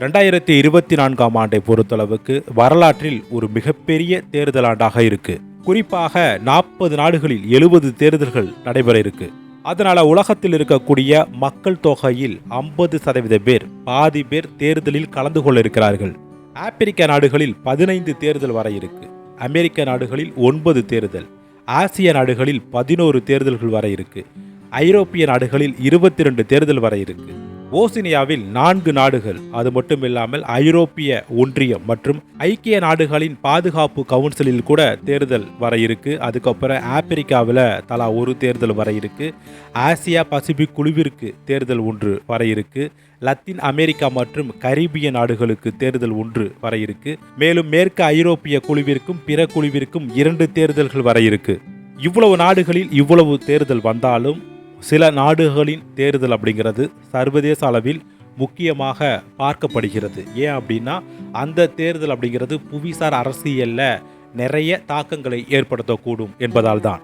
ரெண்டாயிரத்தி இருபத்தி நான்காம் ஆண்டை பொறுத்தளவுக்கு வரலாற்றில் ஒரு மிகப்பெரிய தேர்தல் ஆண்டாக இருக்கு. குறிப்பாக நாற்பது நாடுகளில் எழுபது தேர்தல்கள் நடைபெற இருக்கு. அதனால உலகத்தில் இருக்கக்கூடிய மக்கள் தொகையில் ஐம்பது சதவீத பேர் பாதி பேர் தேர்தலில் கலந்து கொள்ள இருக்கிறார்கள். ஆப்பிரிக்க நாடுகளில் பதினைந்து தேர்தல் வர இருக்கு. அமெரிக்க நாடுகளில் ஒன்பது தேர்தல். ஆசிய நாடுகளில் பதினோரு தேர்தல்கள் வர இருக்கு. ஐரோப்பிய நாடுகளில் இருபத்தி ரெண்டு தேர்தல் வர இருக்கு. ஓசினியாவில் நான்கு நாடுகள் அது மட்டும் இல்லாமல் ஐரோப்பிய ஒன்றியம் மற்றும் ஐக்கிய நாடுகளின் பாதுகாப்பு கவுன்சிலில் கூட தேர்தல் வர இருக்கு. அதுக்கப்புறம் ஆப்பிரிக்காவில் தலா ஒரு தேர்தல் வர இருக்கு. ஆசியா பசிபிக் குழுவிற்கு தேர்தல் ஒன்று வர இருக்கு. லத்தீன் அமெரிக்கா மற்றும் கரீபிய நாடுகளுக்கு தேர்தல் ஒன்று வர இருக்கு. மேலும் மேற்கு ஐரோப்பிய குழுவிற்கும் பிற குழுவிற்கும் இரண்டு தேர்தல்கள் வர இருக்கு. இவ்வளவு நாடுகளில் இவ்வளவு தேர்தல் வந்தாலும் சில நாடுகளின் தேர்தல் அப்படிங்கிறது சர்வதேச அளவில் முக்கியமாக பார்க்கப்படுகிறது. ஏன் அப்படின்னா அந்த தேர்தல் அப்படிங்கிறது புவிசார் அரசியலில் நிறைய தாக்கங்களை ஏற்படுத்தக்கூடும் என்பதால் தான்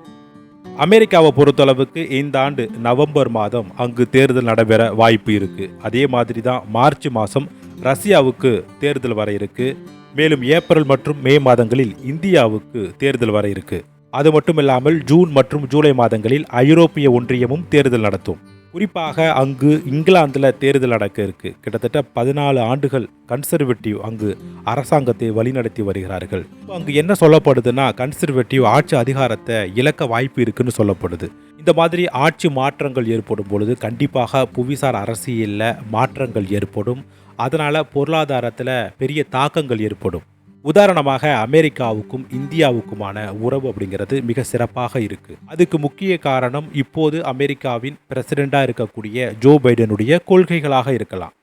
அமெரிக்காவை பொறுத்தளவுக்கு இந்த ஆண்டு நவம்பர் மாதம் அங்கு தேர்தல் நடைபெற வாய்ப்பு இருக்குது அதே மாதிரி தான் மார்ச் மாதம் ரஷ்யாவுக்கு தேர்தல் வர இருக்குது மேலும் ஏப்ரல் மற்றும் மே மாதங்களில் இந்தியாவுக்கு தேர்தல் வர இருக்குது அது மட்டும் இல்லாமல் ஜூன் மற்றும் ஜூலை மாதங்களில் ஐரோப்பிய ஒன்றியமும் தேர்தல் நடத்தும். குறிப்பாக அங்கு இங்கிலாந்தில் தேர்தல் நடக்க இருக்கு. கிட்டத்தட்ட பதினாலு ஆண்டுகள் கன்சர்வேட்டிவ் அங்கு அரசாங்கத்தை வழிநடத்தி வருகிறார்கள். அங்கு என்ன சொல்லப்படுதுன்னா கன்சர்வேட்டிவ் ஆட்சி அதிகாரத்தை இழக்க வாய்ப்பு இருக்குன்னு சொல்லப்படுது. இந்த மாதிரி ஆட்சி மாற்றங்கள் ஏற்படும் பொழுது கண்டிப்பாக புவிசார் அரசியலில் மாற்றங்கள் ஏற்படும். அதனால் பொருளாதாரத்தில் பெரிய தாக்கங்கள் ஏற்படும். உதாரணமாக அமெரிக்காவுக்கும் இந்தியாவுக்குமான உறவு அப்படிங்கிறது மிக சிறப்பாக இருக்கு. அதுக்கு முக்கிய காரணம் இப்போது அமெரிக்காவின் பிரசிடெண்டாக இருக்கக்கூடிய ஜோ பைடனுடைய கொள்கைகளாக இருக்கலாம்.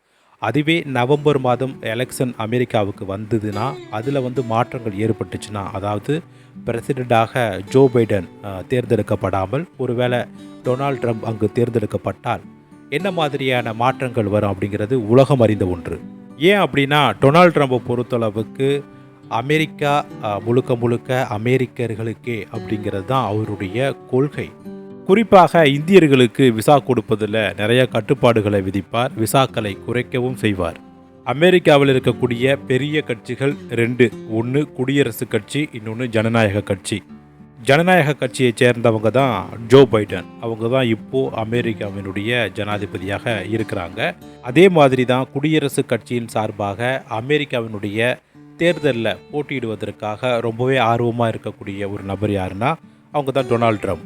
அதுவே நவம்பர் மாதம் எலெக்ஷன் அமெரிக்காவுக்கு வந்ததுன்னா அதில் வந்து மாற்றங்கள் ஏற்பட்டுச்சுன்னா அதாவது பிரசிடெண்டாக ஜோ பைடன் தேர்ந்தெடுக்கப்படாமல் ஒருவேளை டொனால்ட் ட்ரம்ப் அங்கு தேர்ந்தெடுக்கப்பட்டால் என்ன மாதிரியான மாற்றங்கள் வரும் அப்படிங்கிறது உலகம் அறிந்த ஒன்று. ஏன் அப்படின்னா டொனால்ட் ட்ரம்ப்பை பொறுத்தளவுக்கு அமெரிக்கா முழுக்க முழுக்க அமெரிக்கர்களுக்கே அப்படிங்கிறது தான் அவருடைய கொள்கை. குறிப்பாக இந்தியர்களுக்கு விசா கொடுப்பதில் நிறைய கட்டுப்பாடுகளை விதிப்பார் விசாக்களை குறைக்கவும் செய்வார். அமெரிக்காவில் இருக்கக்கூடிய பெரிய கட்சிகள் ரெண்டு ஒன்று குடியரசுக் கட்சி இன்னொன்று ஜனநாயக கட்சி. ஜனநாயக கட்சியை சேர்ந்தவங்க தான் ஜோ பைடன். அவங்க தான் இப்போது அமெரிக்காவினுடைய ஜனாதிபதியாக இருக்கிறாங்க. அதே மாதிரி தான் குடியரசுக் கட்சியின் சார்பாக அமெரிக்காவினுடைய தேர்தலில் போட்டியிடுவதற்காக ரொம்பவே ஆர்வமாக இருக்கக்கூடிய ஒரு நபர் யாருன்னா அவங்க தான் டொனால்ட் ட்ரம்ப்.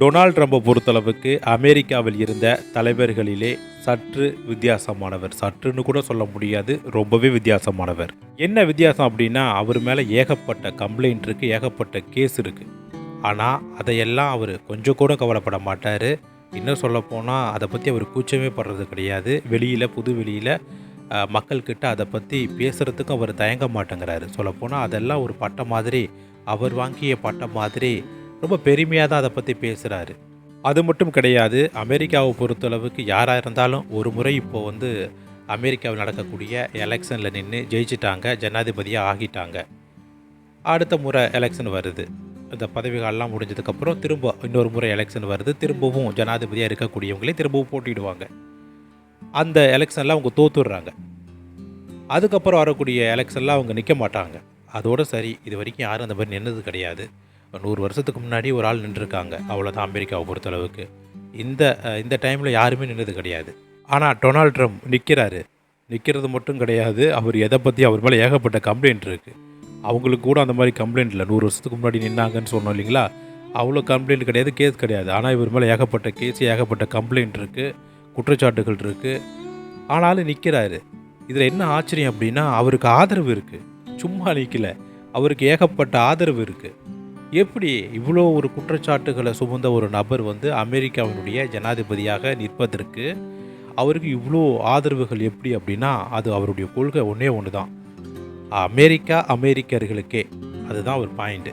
டொனால்ட் ட்ரம்ப்பை பொறுத்தளவுக்கு அமெரிக்காவில் இருந்த தலைவர்களிலே சற்று வித்தியாசமானவர். சற்றுன்னு கூட சொல்ல முடியாது ரொம்பவே வித்தியாசமானவர். என்ன வித்தியாசம் அப்படின்னா அவர் மேலே ஏகப்பட்ட கம்ப்ளைண்ட் இருக்குது ஏகப்பட்ட கேஸ் இருக்குது ஆனால் அதையெல்லாம் அவர் கொஞ்சம் கூட கவலைப்பட மாட்டார். இன்னும் சொல்லப்போனால் அதை பற்றி அவர் கூச்சமே படுறது கிடையாது. வெளியில் புது வெளியில் மக்கள்கிட்ட அதை பற்றி பேசுகிறதுக்கும் அவர் தயங்க மாட்டேங்கிறாரு. சொல்லப்போனால் அதெல்லாம் ஒரு பட்டம் மாதிரி அவர் வாங்கிய பட்டம் மாதிரி ரொம்ப பெருமையாக தான் அதை பற்றி பேசுகிறாரு அது மட்டும் கிடையாது அமெரிக்காவை பொறுத்தளவுக்கு யாராக இருந்தாலும் ஒரு முறை இப்போ வந்து அமெரிக்காவில் நடக்கக்கூடிய எலெக்ஷனில் நின்று ஜெயிச்சிட்டாங்க ஜனாதிபதியாக ஆகிட்டாங்க. அடுத்த முறை எலெக்ஷன் வருது. இந்த பதவிகள்லாம் முடிஞ்சதுக்கப்புறம் திரும்ப இன்னொரு முறை எலெக்ஷன் வருது. திரும்பவும் ஜனாதிபதியாக இருக்கக்கூடியவங்களே திரும்பவும் போட்டிடுவாங்க அந்த எலெக்ஷனில் அவங்க தோத்துடுறாங்க. அதுக்கப்புறம் வரக்கூடிய எலெக்ஷனில் அவங்க நிற்க மாட்டாங்க. அதோட சரி இது வரைக்கும் யாரும் அந்த மாதிரி நின்னது கிடையாது. நூறு வருஷத்துக்கு முன்னாடி ஒரு ஆள் நின்றுருக்காங்க. அவ்வளோதான் அமெரிக்காவை பொறுத்தளவுக்கு. இந்த இந்த டைமில் யாருமே நின்னது கிடையாது. ஆனால் டொனால்ட் ட்ரம்ப் நிற்கிறாரு நிற்கிறது மட்டும் கிடையாது. அவர் எதை பற்றி அவர் மேலே ஏகப்பட்ட கம்ப்ளைண்ட் இருக்குது அவங்களுக்கு கூட அந்த மாதிரி கம்ப்ளைண்ட் இல்லை. நூறு வருஷத்துக்கு முன்னாடி நின்னாங்கன்னு சொன்னோம் இல்லைங்களா? அவ்வளோ கம்ப்ளைண்ட் கிடையாது கேஸ் கிடையாது. ஆனால் இவர் மேலே ஏகப்பட்ட கேஸ் ஏகப்பட்ட கம்ப்ளைண்ட் இருக்குது குற்றச்சாட்டுகள் இருக்குது ஆனாலும் நிற்கிறாரு இதில் என்ன ஆச்சரியம் அப்படின்னா அவருக்கு ஆதரவு இருக்குது சும்மா நிற்கல அவருக்கு ஏகப்பட்ட ஆதரவு இருக்குது எப்படி இவ்வளோ ஒரு குற்றச்சாட்டுகளை சுமந்த ஒரு நபர் வந்து அமெரிக்காவினுடைய ஜனாதிபதியாக நிற்பதற்கு அவருக்கு இவ்வளோ ஆதரவுகள் எப்படி அப்படின்னா அது அவருடைய கொள்கை ஒன்றே ஒன்று தான் அமெரிக்கா அமெரிக்கர்களுக்கே. அதுதான் ஒரு பாயிண்ட்டு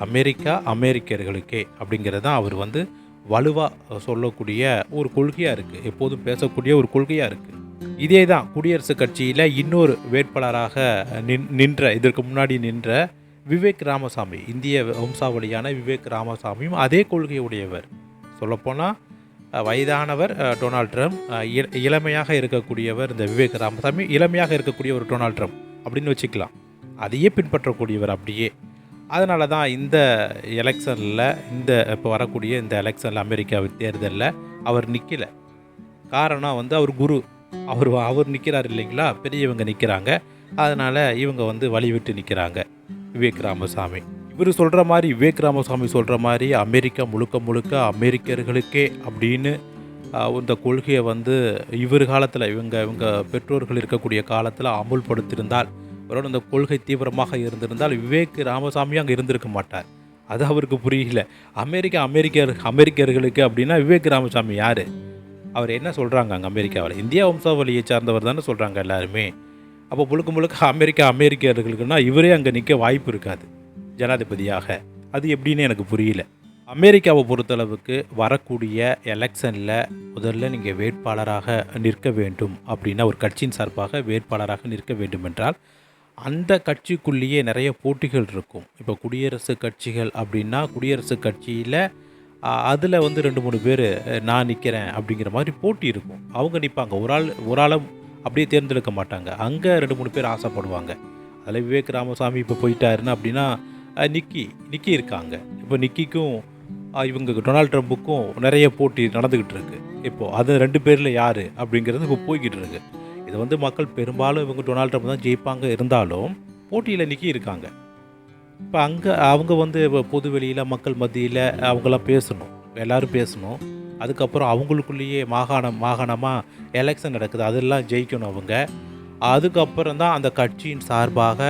அமெரிக்கா அமெரிக்கர்களுக்கே அப்படிங்கிறது தான் அவர் வந்து வலுவாக சொல்லக்கூடிய ஒரு கொள்கையாக இருக்குது எப்போதும் பேசக்கூடிய ஒரு கொள்கையாக இருக்குது இதே தான் குடியரசுக் கட்சியில் இன்னொரு வேட்பாளராக நின் நின்ற இதற்கு முன்னாடி நின்ற விவேக் ராமசாமி இந்திய வம்சாவளியான விவேக் ராமசாமியும் அதே கொள்கையுடையவர். சொல்லப்போனால் வயதானவர் டொனால்ட் ட்ரம்ப். இ இளமையாக இருக்கக்கூடியவர் இந்த விவேக் ராமசாமி இளமையாக இருக்கக்கூடிய ஒரு டொனால்ட் ட்ரம்ப் அப்படின்னு வச்சுக்கலாம். அதையே பின்பற்றக்கூடியவர் அப்படியே. அதனால தான் இந்த எலெக்ஷனில் இந்த இப்போ வரக்கூடிய இந்த எலெக்ஷனில் அமெரிக்கா தேர்தலில் அவர் நிற்கலை காரணம் வந்து அவர் குரு. அவர் அவர் நிற்கிறார் இல்லைங்களா? பெரியவங்க நிற்கிறாங்க அதனால் இவங்க வந்து வழி விட்டு நிற்கிறாங்க விவேக் ராமசாமி. இவர் சொல்கிற மாதிரி விவேக் ராமசாமி சொல்கிற மாதிரி அமெரிக்கா முழுக்க முழுக்க அமெரிக்கர்களுக்கே அப்படின்னு இந்த கொள்கையை வந்து இவர் காலத்தில் இவங்க இவங்க பெற்றோர்கள் இருக்கக்கூடிய காலத்தில் அமுல்படுத்தியிருந்தால் அவரோட இந்த கொள்கை தீவிரமாக இருந்திருந்தால் விவேக் ராமசாமி அங்கே இருந்திருக்க மாட்டார். அது அவருக்கு புரியல. அமெரிக்கா அமெரிக்கர் அமெரிக்கர்களுக்கு அப்படின்னா விவேக் ராமசாமி யார்? அவர் என்ன சொல்கிறாங்க அங்கே அமெரிக்காவில்? இந்தியா வம்சாவளியை சார்ந்தவர் தானே சொல்கிறாங்க எல்லாருமே. அப்போ முழுக்க முழுக்க அமெரிக்கா அமெரிக்கர்களுக்குன்னா இவரே அங்கே நிற்க வாய்ப்பு இருக்காது. ஜனாதிபதியாக. அது எப்படின்னு எனக்கு புரியல. அமெரிக்காவை பொறுத்தளவுக்கு வரக்கூடிய எலெக்ஷனில் முதல்ல நீங்கள் வேட்பாளராக நிற்க வேண்டும் அப்படின்னா ஒரு கட்சியின் சார்பாக வேட்பாளராக நிற்க வேண்டும் என்றால் அந்த கட்சிக்குள்ளேயே நிறைய போட்டிகள் இருக்கும். இப்போ குடியரசு கட்சிகள் அப்படின்னா குடியரசு கட்சியில் அதில் வந்து ரெண்டு மூணு பேர் நான் நிற்கிறேன் அப்படிங்கிற மாதிரி போட்டி இருக்கும். அவங்க நிற்பாங்க ஒரு ஆள் ஒரு ஆளும் அப்படியே தேர்ந்தெடுக்க மாட்டாங்க. அங்கே ரெண்டு மூணு பேர் ஆசைப்படுவாங்க. அதில் விவேக் ராமசாமி இப்போ போயிட்டாருன்னா அப்படின்னா நிக்கி நிக்கி இருக்காங்க. இப்போ நிக்கிக்கும் இவங்க டொனால்ட் ட்ரம்ப்புக்கும் நிறைய போட்டி நடந்துக்கிட்டு இருக்கு. இப்போது அது ரெண்டு பேரில் யார் அப்படிங்கிறது இப்போ போய்கிட்டு இருக்குது இது வந்து மக்கள் பெரும்பாலும் இவங்க டொனால்ட் ட்ரம்ப் தான் ஜெயிப்பாங்க இருந்தாலும் போட்டியில் நிற்கி இருக்காங்க இப்போ அங்கே அவங்க வந்து இப்போ பொது வெளியில் மக்கள் மத்தியில் அவங்களாம் பேசணும். எல்லோரும் பேசணும். அதுக்கப்புறம் அவங்களுக்குள்ளேயே மாகாணம் மாகாணமாக எலெக்ஷன் நடக்குது. அதெல்லாம் ஜெயிக்கணும் அவங்க. அதுக்கப்புறம் தான் அந்த கட்சியின் சார்பாக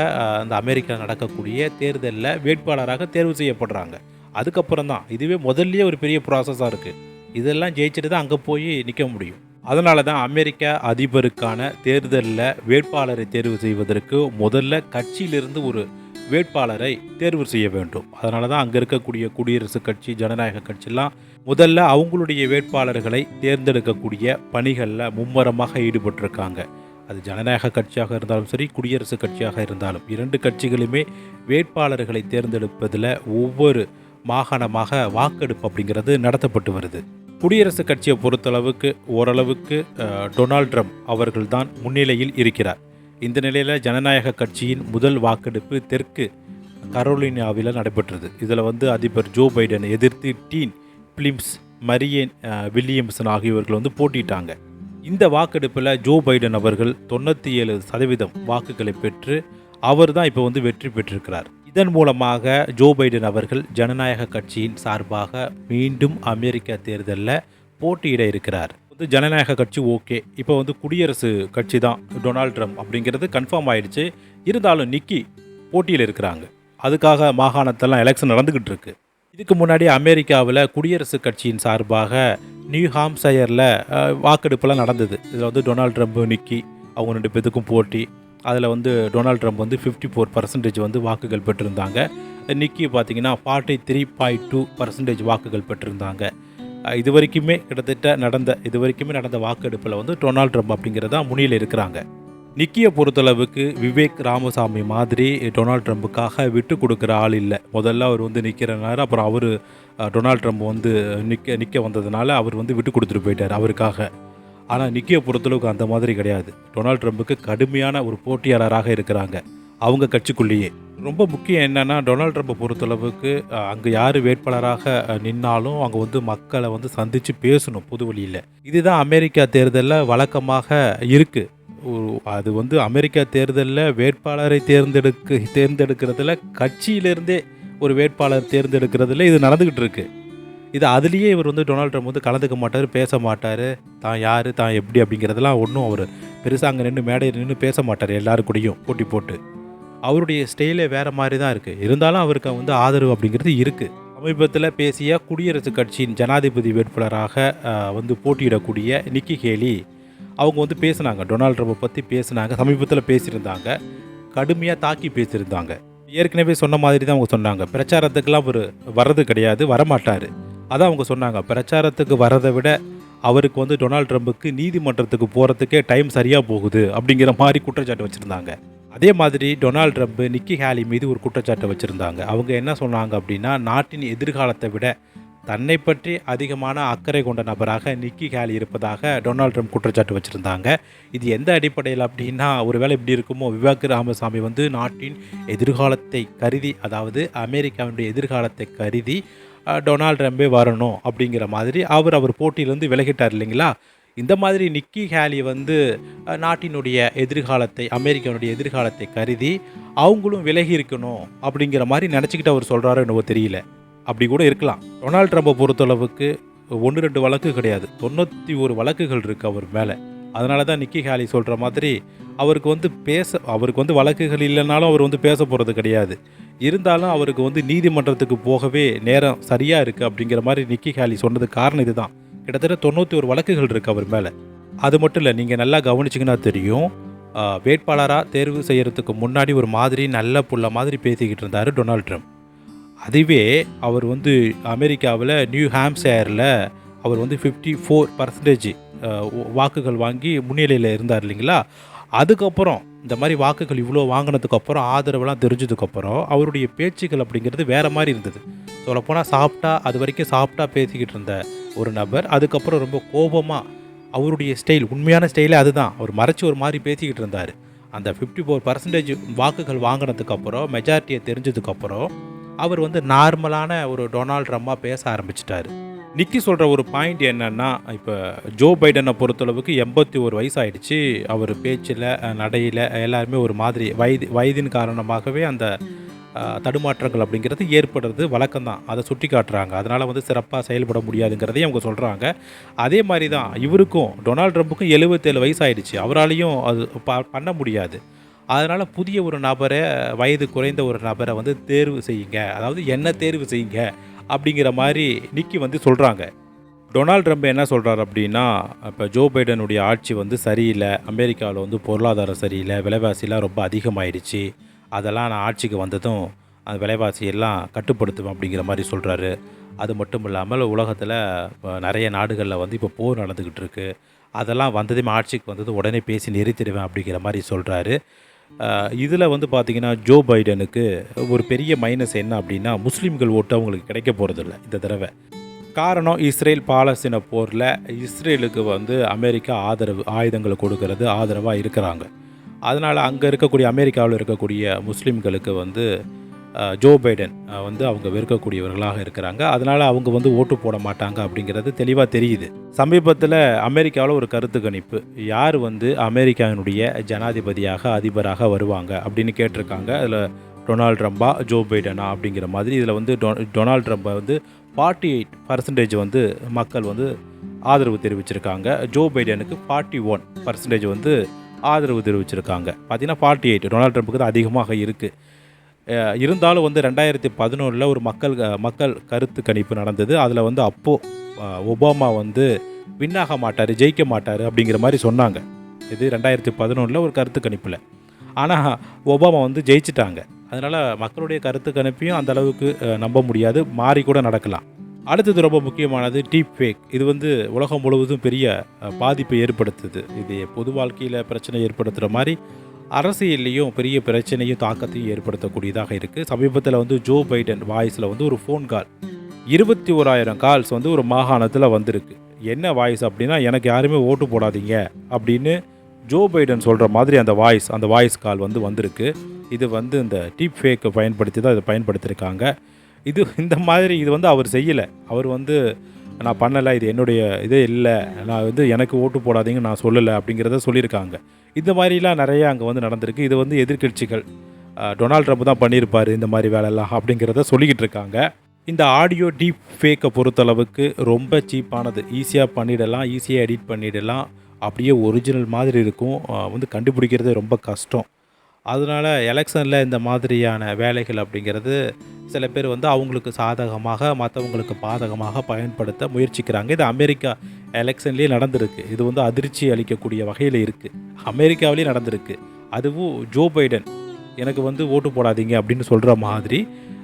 அந்த அமெரிக்காவில் நடக்கக்கூடிய தேர்தலில் வேட்பாளராக தேர்வு செய்யப்படுறாங்க. அதுக்கப்புறம் தான். இதுவே முதல்லையே ஒரு பெரிய ப்ராசஸாக இருக்குது இதெல்லாம் ஜெயிச்சுட்டு தான் அங்கே போய் நிற்க முடியும். அதனால தான் அமெரிக்க அதிபருக்கான தேர்தலில் வேட்பாளரை தேர்வு செய்வதற்கு முதல்ல கட்சியிலிருந்து ஒரு வேட்பாளரை தேர்வு செய்ய வேண்டும். அதனால தான் அங்கே இருக்கக்கூடிய குடியரசுக் கட்சி ஜனநாயக கட்சிலாம் முதல்ல அவங்களுடைய வேட்பாளர்களை தேர்ந்தெடுக்கக்கூடிய பணிகளில் மும்மரமாக ஈடுபட்டிருக்காங்க. அது ஜனநாயக கட்சியாக இருந்தாலும் சரி குடியரசுக் கட்சியாக இருந்தாலும் இரண்டு கட்சிகளுமே வேட்பாளர்களை தேர்ந்தெடுப்பதில் ஒவ்வொரு மாகாணமாக வாக்கெடுப்பு அப்படிங்கிறது நடத்தப்பட்டு வருது. குடியரசுக் கட்சியை பொறுத்தளவுக்கு ஓரளவுக்கு டொனால்ட் ட்ரம்ப் அவர்கள்தான் முன்னிலையில் இருக்கிறார். இந்த நிலையில் ஜனநாயக கட்சியின் முதல் வாக்கெடுப்பு தெற்கு கரோலினாவில் நடைபெற்றது. இதில் வந்து அதிபர் ஜோ பைடனை எதிர்த்து டீன் பிலிம்ஸ் மரியன் வில்லியம்சன் ஆகியோர்கள் வந்து போட்டிட்டாங்க இந்த வாக்கெடுப்பில் ஜோ பைடன் அவர்கள் தொண்ணூற்றி ஏழு சதவீதம் வாக்குகளை பெற்று அவர் தான் இப்போ வந்து வெற்றி பெற்றிருக்கிறார். இதன் மூலமாக ஜோ பைடன் அவர்கள் ஜனநாயக கட்சியின் சார்பாக மீண்டும் அமெரிக்க தேர்தலில் போட்டியிட இருக்கிறார். வந்து ஜனநாயக கட்சி ஓகே. இப்போ வந்து குடியரசு கட்சி தான் டொனால்ட் ட்ரம்ப் அப்படிங்கிறது கன்ஃபார்ம் ஆயிடுச்சு. இருந்தாலும் நிக்கி போட்டியில் இருக்கிறாங்க. அதுக்காக மாகாணத்தெல்லாம் எலெக்ஷன் நடந்துக்கிட்டு இருக்கு. இதுக்கு முன்னாடி அமெரிக்காவில் குடியரசுக் கட்சியின் சார்பாக நியூ ஹாம்சயரில் வாக்கெடுப்பெல்லாம் நடந்தது. இதில் வந்து டொனால்ட் ட்ரம்ப் நிக்கி அவங்க ரெண்டு பேத்துக்கும் போட்டி. அதில் வந்து டொனால்ட் ட்ரம்ப் வந்து ஃபிஃப்டி ஃபோர் பர்சன்டேஜ் வந்து வாக்குகள் பெற்றிருந்தாங்க. நிக்கி பார்த்தீங்கன்னா forty three point two percentage வாக்குகள் பெற்றிருந்தாங்க. இது வரைக்குமே கிட்டத்தட்ட நடந்த இது வரைக்குமே நடந்த வாக்கெடுப்பில் வந்து டொனால்ட் ட்ரம்ப் அப்படிங்கிறது தான் இருக்கிறாங்க. நிக்கியை பொறுத்தளவுக்கு விவேக் ராமசாமி மாதிரி டொனால்ட் ட்ரம்ப்புக்காக விட்டு கொடுக்குற ஆள் இல்லை. முதல்ல அவர் வந்து நிற்கிறனால அப்புறம் அவர் டொனால்ட் ட்ரம்ப் வந்து நிற்க நிற்க வந்ததுனால அவர் வந்து விட்டு கொடுத்துட்டு போயிட்டார் அவருக்காக. ஆனால் நிக்கியை பொறுத்தளவுக்கு அந்த மாதிரி கிடையாது. டொனால்ட் ட்ரம்ப்புக்கு கடுமையான ஒரு போட்டியாளராக இருக்கிறாங்க அவங்க கட்சிக்குள்ளேயே. ரொம்ப முக்கியம் என்னென்னா டொனால்ட் ட்ரம்ப்பை பொறுத்தளவுக்கு அங்கே யார் வேட்பாளராக நின்னாலும் அங்கே வந்து மக்களை வந்து சந்தித்து பேசணும் பொது வழியில். இதுதான் அமெரிக்கா தேர்தலில் வழக்கமாக இருக்குது அது வந்து அமெரிக்கா தேர்தலில் வேட்பாளரை தேர்ந்தெடுக்க தேர்ந்தெடுக்கிறதுல கட்சியிலேருந்தே ஒரு வேட்பாளர் தேர்ந்தெடுக்கிறதுல இது நடந்துக்கிட்டு இருக்குது இது அதுலேயே இவர் வந்து டொனால்ட் ட்ரம்ப் வந்து கலந்துக்க மாட்டார் பேச மாட்டார். தான் யார் தான் எப்படி அப்படிங்கிறதெல்லாம் ஒன்றும் அவர் பெருசாக அங்கே நின்று மேடையில் நின்று பேச மாட்டார் எல்லாரு கூடயும் போட்டி போட்டு. அவருடைய ஸ்டைலே வேறு மாதிரி தான் இருக்குது இருந்தாலும் அவருக்கு வந்து ஆதரவு அப்படிங்கிறது இருக்குது சமீபத்தில் பேசிய குடியரசுக் கட்சியின் ஜனாதிபதி வேட்பாளராக வந்து போட்டியிடக்கூடிய நிக்கி ஹேலி அவங்க வந்து பேசுனாங்க. டொனால்ட் ட்ரம்ப்பை பற்றி பேசுனாங்க சமீபத்தில் பேசியிருந்தாங்க. கடுமையாக தாக்கி பேசியிருந்தாங்க. ஏற்கனவே சொன்ன மாதிரி தான் அவங்க சொன்னாங்க. பிரச்சாரத்துக்கெல்லாம் அவர் வர்றது கிடையாது வரமாட்டார். அதான் அவங்க சொன்னாங்க பிரச்சாரத்துக்கு வரதை விட அவருக்கு வந்து டொனால்ட் ட்ரம்ப்புக்கு நீதிமன்றத்துக்கு போகிறதுக்கே டைம் சரியாக போகுது அப்படிங்கிற மாதிரி குற்றச்சாட்டு வச்சுருந்தாங்க. அதே மாதிரி டொனால்ட் ட்ரம்ப் நிக்கி ஹேலி மீது ஒரு குற்றச்சாட்டை வச்சுருந்தாங்க. அவங்க என்ன சொன்னாங்க அப்படின்னா நாட்டின் எதிர்காலத்தை விட தன்னை பற்றி அதிகமான அக்கறை கொண்ட நபராக நிக்கி ஹேலி இருப்பதாக டொனால்ட் ட்ரம்ப் குற்றச்சாட்டு வச்சுருந்தாங்க. இது எந்த அடிப்படையில் அப்படின்னா ஒருவேளை இப்படி இருக்குமோ விவேக் ராமசாமி வந்து நாட்டின் எதிர்காலத்தை கருதி அதாவது அமெரிக்காவினுடைய எதிர்காலத்தை கருதி டொனால்ட் ட்ரம்பே வரணும் அப்படிங்கிற மாதிரி அவர் அவர் போட்டியிலேருந்து விலகிட்டார் இல்லைங்களா? இந்த மாதிரி நிக்கி ஹேலி வந்து நாட்டினுடைய எதிர்காலத்தை அமெரிக்காவுடைய எதிர்காலத்தை கருதி அவங்களும் விலகி இருக்கணும் அப்படிங்கிற மாதிரி நினச்சிக்கிட்டு அவர் சொல்கிறாரோ என்னவோ தெரியல. அப்படி கூட இருக்கலாம். டொனால்ட் ட்ரம்பை பொறுத்தளவுக்கு ஒன்று ரெண்டு வழக்கு கிடையாது. தொண்ணூற்றி ஒரு வழக்குகள் இருக்குது அவர் மேலே. அதனால தான் நிக்கி ஹேலி சொல்கிற மாதிரி அவருக்கு வந்து பேச அவருக்கு வந்து வழக்குகள் இல்லைனாலும் அவர் வந்து பேச போகிறது கிடையாது. இருந்தாலும் அவருக்கு வந்து நீதிமன்றத்துக்கு போகவே நேரம் சரியாக இருக்குது அப்படிங்கிற மாதிரி நிக்கி ஹேலி சொன்னதுக்கு காரணம் இதுதான். கிட்டத்தட்ட தொண்ணூற்றி ஒரு வழக்குகள் இருக்குது அவர் மேலே. அது மட்டும் இல்லை நீங்கள் நல்லா கவனிச்சிங்கன்னா தெரியும். வேட்பாளராக தேர்வு செய்கிறதுக்கு முன்னாடி ஒரு மாதிரி நல்ல புள்ள மாதிரி பேசிக்கிட்டு இருந்தார் டொனால்ட் ட்ரம்ப். அதுவே அவர் வந்து அமெரிக்காவில் நியூ ஹாம்சயரில் அவர் வந்து ஃபிஃப்டி ஃபோர் பர்சன்டேஜ் வாக்குகள் வாங்கி முன்னிலையில் இருந்தார் இல்லைங்களா? அதுக்கப்புறம் இந்த மாதிரி வாக்குகள் இவ்வளோ வாங்கினதுக்கப்புறம் ஆதரவெல்லாம் தெரிஞ்சதுக்கப்புறம் அவருடைய பேச்சுக்கள் அப்படிங்கிறது வேறு மாதிரி இருந்தது. சொல்லப்போனால் சாப்பிட்டா அது வரைக்கும் சாப்பிட்டா பேசிக்கிட்டு இருந்த ஒரு நபர் அதுக்கப்புறம் ரொம்ப கோபமாக அவருடைய ஸ்டைல் உண்மையான ஸ்டைலே அதுதான். அவர் மறைச்சு ஒரு மாதிரி பேசிக்கிட்டு இருந்தார். அந்த ஃபிஃப்டி ஃபோர் பர்சன்டேஜ் வாக்குகள் வாங்கினதுக்கப்புறம் மெஜாரிட்டியை தெரிஞ்சதுக்கப்புறம் அவர் வந்து நார்மலான ஒரு டொனால்ட் ட்ரம்மாக பேச ஆரம்பிச்சிட்டாரு. நிக்கி சொல்கிற ஒரு பாயிண்ட் என்னன்னா இப்போ ஜோ பைடனை பொறுத்தளவுக்கு எண்பத்தி ஒரு வயசு ஆயிடுச்சு அவர் பேச்சில் நடையில் எல்லாருமே ஒரு மாதிரி வயது வயதின் காரணமாகவே அந்த தடுமாற்றங்கள் அப்படிங்கிறது ஏற்படுறது வழக்கம்தான். அதை சுட்டி காட்டுறாங்க. அதனால் வந்து சிறப்பாக செயல்பட முடியாதுங்கிறதையும் அவங்க சொல்கிறாங்க அதே மாதிரி தான் இவருக்கும் டொனால்ட் ட்ரம்ப்புக்கும் எழுபத்தேழு வயசு ஆயிடுச்சு அவராலையும் அது ப பண்ண முடியாது. அதனால் புதிய ஒரு நபரை வயது குறைந்த ஒரு நபரை வந்து தேர்வு செய்யுங்க. அதாவது என்ன தேர்வு செய்யுங்க? அப்படிங்கிற மாதிரி நிக்கி வந்து சொல்கிறாங்க டொனால்ட் ட்ரம்ப் என்ன சொல்கிறார் அப்படின்னா இப்போ ஜோ பைடனுடைய ஆட்சி வந்து சரியில்லை அமெரிக்காவில் வந்து பொருளாதாரம் சரியில்லை விலைவாசிலாம் ரொம்ப அதிகமாயிடுச்சு அதெல்லாம் நான் ஆட்சிக்கு வந்ததும் அந்த விலைவாசியெல்லாம் கட்டுப்படுத்துவேன் அப்படிங்கிற மாதிரி சொல்கிறாரு அது மட்டும் இல்லாமல் உலகத்தில் நிறைய நாடுகளில் வந்து இப்போ போர் நடந்துக்கிட்டு இருக்குது அதெல்லாம் வந்ததுமே ஆட்சிக்கு வந்தது உடனே பேசி நிறுத்திடுவேன் அப்படிங்கிற மாதிரி சொல்கிறாரு இதில் வந்து பார்த்திங்கன்னா ஜோ பைடனுக்கு ஒரு பெரிய மைனஸ் என்ன அப்படின்னா முஸ்லீம்கள் ஓட்டு அவங்களுக்கு கிடைக்க போகிறதில்ல இந்த தடவை. காரணம் இஸ்ரேல் பாலஸ்தீன போரில் இஸ்ரேலுக்கு வந்து அமெரிக்கா ஆதரவு ஆயுதங்களை கொடுக்கறது ஆதரவாக இருக்கிறாங்க. அதனால் அங்கே இருக்கக்கூடிய அமெரிக்காவில் இருக்கக்கூடிய முஸ்லீம்களுக்கு வந்து ஜோ பைடன் வந்து அவங்க வெறுக்கக்கூடியவர்களாக இருக்கிறாங்க. அதனால் அவங்க வந்து ஓட்டு போட மாட்டாங்க அப்படிங்கிறது தெளிவாக தெரியுது. சமீபத்தில் அமெரிக்காவில் ஒரு கருத்து கணிப்பு. யார் வந்து அமெரிக்காவினுடைய ஜனாதிபதியாக அதிபராக வருவாங்க அப்படின்னு கேட்டிருக்காங்க. அதில் டொனால்ட் ட்ரம்பா ஜோ பைடனா அப்படிங்கிற மாதிரி. இதில் வந்து டொ- டொனால்ட் ட்ரம்பை வந்து ஃபார்ட்டி எயிட் பர்சன்டேஜ் வந்து மக்கள் வந்து ஆதரவு தெரிவிச்சிருக்காங்க. ஜோ பைடனுக்கு ஃபார்ட்டி ஒன் பர்சன்டேஜ் வந்து ஆதரவு தெரிவிச்சிருக்காங்க. பார்த்தீங்கன்னா ஃபார்ட்டி எயிட் டொனால்ட் ட்ரம்ப்புக்கு தான் அதிகமாக இருக்குது இருந்தாலும் வந்து ரெண்டாயிரத்தி பதினொன்றில் ஒரு மக்கள் மக்கள் கருத்து கணிப்பு நடந்தது. அதில் வந்து அப்போது ஒபாமா வந்து வின்னாக மாட்டார் ஜெயிக்க மாட்டார் அப்படிங்கிற மாதிரி சொன்னாங்க. இது ரெண்டாயிரத்தி பதினொன்றில் ஒரு கருத்து கணிப்பில். ஆனால் ஒபாமா வந்து ஜெயிச்சிட்டாங்க. அதனால் மக்களுடைய கருத்து கணிப்பையும் அந்த அளவுக்கு நம்ப முடியாது. மாறி கூட நடக்கலாம். அடுத்தது ரொம்ப முக்கியமானது டீப் ஃபேக் இது வந்து உலகம் முழுவதும் பெரிய பாதிப்பை ஏற்படுத்துது. இது பொது வாழ்க்கையில் பிரச்சனை ஏற்படுத்துகிற மாதிரி அரசியல்லையும் பெரிய பிரச்சனையும் தாக்கத்தையும் ஏற்படுத்தக்கூடியதாக இருக்குது சமீபத்தில் வந்து ஜோ பைடன் வாய்ஸில் வந்து ஒரு ஃபோன் கால் இருபத்தி ஓராயிரம் கால்ஸ் வந்து ஒரு மாகாணத்தில் வந்திருக்கு. என்ன வாய்ஸ் அப்படின்னா எனக்கு யாருமே ஓட்டு போடாதீங்க அப்படின்னு ஜோ பைடன் சொல்கிற மாதிரி அந்த வாய்ஸ் அந்த வாய்ஸ் கால் வந்து வந்திருக்கு. இது வந்து இந்த டீப் ஃபேக்கை பயன்படுத்தி தான் இதை பயன்படுத்தியிருக்காங்க இது இந்த மாதிரி இது வந்து அவர் செய்யலை. அவர் வந்து நான் பண்ணலை இது என்னுடைய இதே இல்லை. நான் வந்து எனக்கு ஓட்டு போடாதீங்க நான் சொல்லலை அப்படிங்கிறத சொல்லியிருக்காங்க. இந்த மாதிரிலாம் நிறையா அங்கே வந்து நடந்திருக்கு. இது வந்து எதிர்க்கட்சிகள் டொனால்ட் ட்ரம்ப் தான் பண்ணியிருப்பார் இந்த மாதிரி வேலையெல்லாம் அப்படிங்கிறத சொல்லிக்கிட்டு இருக்காங்க. இந்த ஆடியோ டீப் ஃபேக்கை பொறுத்தளவுக்கு ரொம்ப சீப்பானது. ஈஸியாக பண்ணிடலாம் ஈஸியாக எடிட் பண்ணிடலாம். அப்படியே ஒரிஜினல் மாதிரி இருக்கும். வந்து கண்டுபிடிக்கிறது ரொம்ப கஷ்டம். அதனால் எலெக்ஷனில் இந்த மாதிரியான வேலைகள் அப்படிங்கிறது சில பேர் வந்து அவங்களுக்கு சாதகமாக மற்றவங்களுக்கு பாதகமாக பயன்படுத்த முயற்சிக்கிறாங்க. இது அமெரிக்கா எலெக்ஷன்லேயே நடந்திருக்கு. இது வந்து அதிர்ச்சி அளிக்கக்கூடிய வகையில் இருக்குது அமெரிக்காவிலேயே நடந்திருக்கு. அதுவும் ஜோ பைடன் எனக்கு வந்து ஓட்டு போடாதீங்க அப்படின்னு சொல்கிற மாதிரி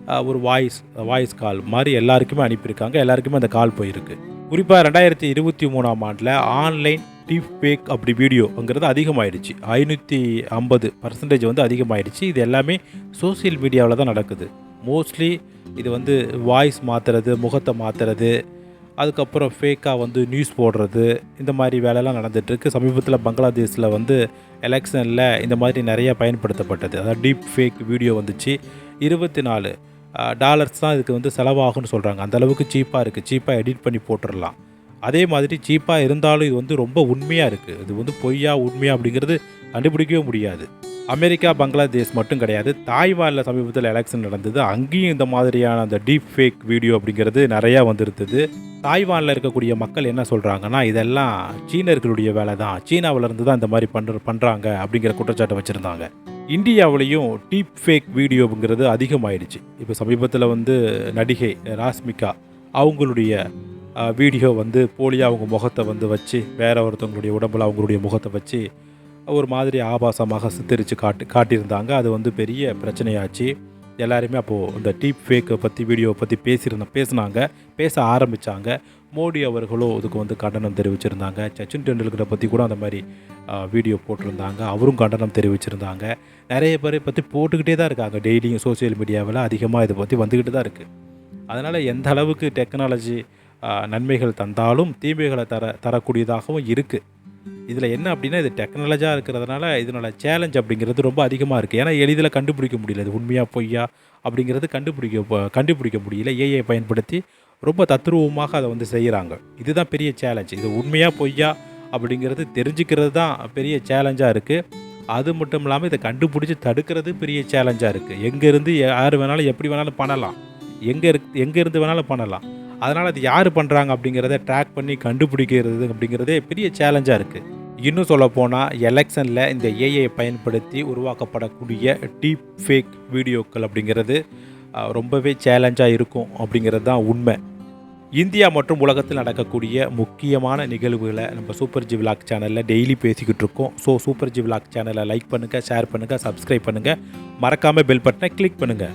ஒரு வாய்ஸ் வாய்ஸ் கால் மாதிரி எல்லாருக்குமே அனுப்பியிருக்காங்க. எல்லாருக்குமே அந்த கால் போயிருக்கு. குறிப்பாக ரெண்டாயிரத்தி இருபத்தி மூணாம் ஆண்டில் ஆன்லைன் டீப் பேக் அப்படி வீடியோங்கிறது அதிகமாயிடுச்சு. ஐநூற்றி ஐம்பது பர்சன்டேஜ் வந்து அதிகமாயிடுச்சு. இது எல்லாமே சோஷியல் மீடியாவில் தான் நடக்குது. மோஸ்ட்லி இது வந்து வாய்ஸ் மாற்றுறது முகத்தை மாற்றுறது அதுக்கப்புறம் ஃபேக்காக வந்து நியூஸ் போடுறது இந்த மாதிரி வேலைலாம் நடந்துகிட்ருக்கு சமீபத்தில் பங்களாதேஷில் வந்து எலெக்ஷனில் இந்த மாதிரி நிறைய பயன்படுத்தப்பட்டது. அதாவது டீப் ஃபேக் வீடியோ வந்துச்சு. இருபத்தி நாலு டாலர்ஸ் தான் இதுக்கு வந்து செலவாகும்னு சொல்கிறாங்க அந்தளவுக்கு சீப்பாக இருக்குது சீப்பாக எடிட் பண்ணி போட்டுடலாம் அதே மாதிரி சீப்பாக இருந்தாலும் இது வந்து ரொம்ப உண்மையாக இருக்குது இது வந்து பொய்யா உண்மையா அப்படிங்கிறது கண்டுபிடிக்கவே முடியாது. அமெரிக்கா பங்களாதேஷ் மட்டும் கிடையாது. தாய்வானில் சமீபத்தில் எலெக்ஷன் நடந்தது. அங்கேயும் இந்த மாதிரியான அந்த டீப் ஃபேக் வீடியோ அப்படிங்கிறது நிறையா வந்திருந்தது. தாய்வானில் இருக்கக்கூடிய மக்கள் என்ன சொல்கிறாங்கன்னா இதெல்லாம் சீனர்களுடைய வேலை தான் சீனாவிலேருந்து தான் இந்த மாதிரி பண்ணுற பண்ணுறாங்க அப்படிங்கிற குற்றச்சாட்டை வச்சுருந்தாங்க. இந்தியாவிலையும் டீப் ஃபேக் வீடியோங்கிறது அதிகமாயிடுச்சு. இப்போ சமீபத்தில் வந்து நடிகை ராஸ்மிகா அவங்களுடைய வீடியோ வந்து போலியாக அவங்க முகத்தை வந்து வச்சு வேற ஒருத்தவங்களுடைய உடம்புல அவங்களுடைய முகத்தை வச்சு ஒரு மாதிரி ஆபாசமாக சித்தரித்து காட்டு காட்டியிருந்தாங்க. அது வந்து பெரிய பிரச்சனையாச்சு. எல்லாருமே அப்போது இந்த டீப் ஃபேக்கை பற்றி வீடியோவை பற்றி பேசியிருந்த பேசினாங்க. பேச ஆரம்பித்தாங்க மோடி அவர்களோ இதுக்கு வந்து கண்டனம் தெரிவிச்சிருந்தாங்க. சச்சின் டெண்டுல்கரை பற்றி கூட அந்த மாதிரி வீடியோ போட்டிருந்தாங்க. அவரும் கண்டனம் தெரிவிச்சிருந்தாங்க. நிறைய பேரை பற்றி போட்டுக்கிட்டே தான் இருக்காங்க. டெய்லியும் சோஷியல் மீடியாவில் அதிகமாக இதை பற்றி வந்துக்கிட்டு தான் இருக்குது அதனால் எந்த அளவுக்கு டெக்னாலஜி நன்மைகள் தந்தாலும் தீமைகளை தர தரக்கூடியதாகவும் இருக்குது இதில் என்ன அப்படின்னா இது டெக்னாலஜியாக இருக்கிறதுனால இதனோட சேலஞ்ச் அப்படிங்கிறது ரொம்ப அதிகமாக இருக்குது ஏன்னா எளிதில் கண்டுபிடிக்க முடியல. இது உண்மையாக பொய்யா அப்படிங்கிறது கண்டுபிடிக்க கண்டுபிடிக்க முடியல. ஏஐ பயன்படுத்தி ரொம்ப தத்ரூபமாக அதை வந்து செய்கிறாங்க. இதுதான் பெரிய சேலஞ்ச் இது உண்மையாக பொய்யா அப்படிங்கிறது தெரிஞ்சுக்கிறது தான் பெரிய சேலஞ்சாக இருக்குது அது மட்டும் இல்லாமல் இதை கண்டுபிடிச்சி தடுக்கிறது பெரிய சேலஞ்சாக இருக்குது எங்கேருந்து யார் வேணாலும் எப்படி வேணாலும் பண்ணலாம். எங்கே இருக் எங்கேருந்து வேணாலும் பண்ணலாம். அதனால் அது யார் பண்ணுறாங்க அப்படிங்கிறத ட்ராக் பண்ணி கண்டுபிடிக்கிறது அப்படிங்கிறதே பெரிய சேலஞ்சாக இருக்குது இன்னும் சொல்ல போனால் எலெக்ஷனில் இந்த ஏஐ பயன்படுத்தி உருவாக்கப்படக்கூடிய டீப் ஃபேக் வீடியோக்கள் அப்படிங்கிறது ரொம்பவே சேலஞ்சாக இருக்கும் அப்படிங்கிறது தான் உண்மை. இந்தியா மற்றும் உலகத்தில் நடக்கக்கூடிய முக்கியமான நிகழ்வுகளை நம்ம சூப்பர் ஜி விளாக் சேனலில் டெய்லி பேசிக்கிட்டு இருக்கோம். ஸோ சூப்பர் ஜி விளாக் சேனலை லைக் பண்ணுங்கள் ஷேர் பண்ணுங்கள் சப்ஸ்கிரைப் பண்ணுங்கள் மறக்காமல் பெல் பட்டனை கிளிக் பண்ணுங்கள்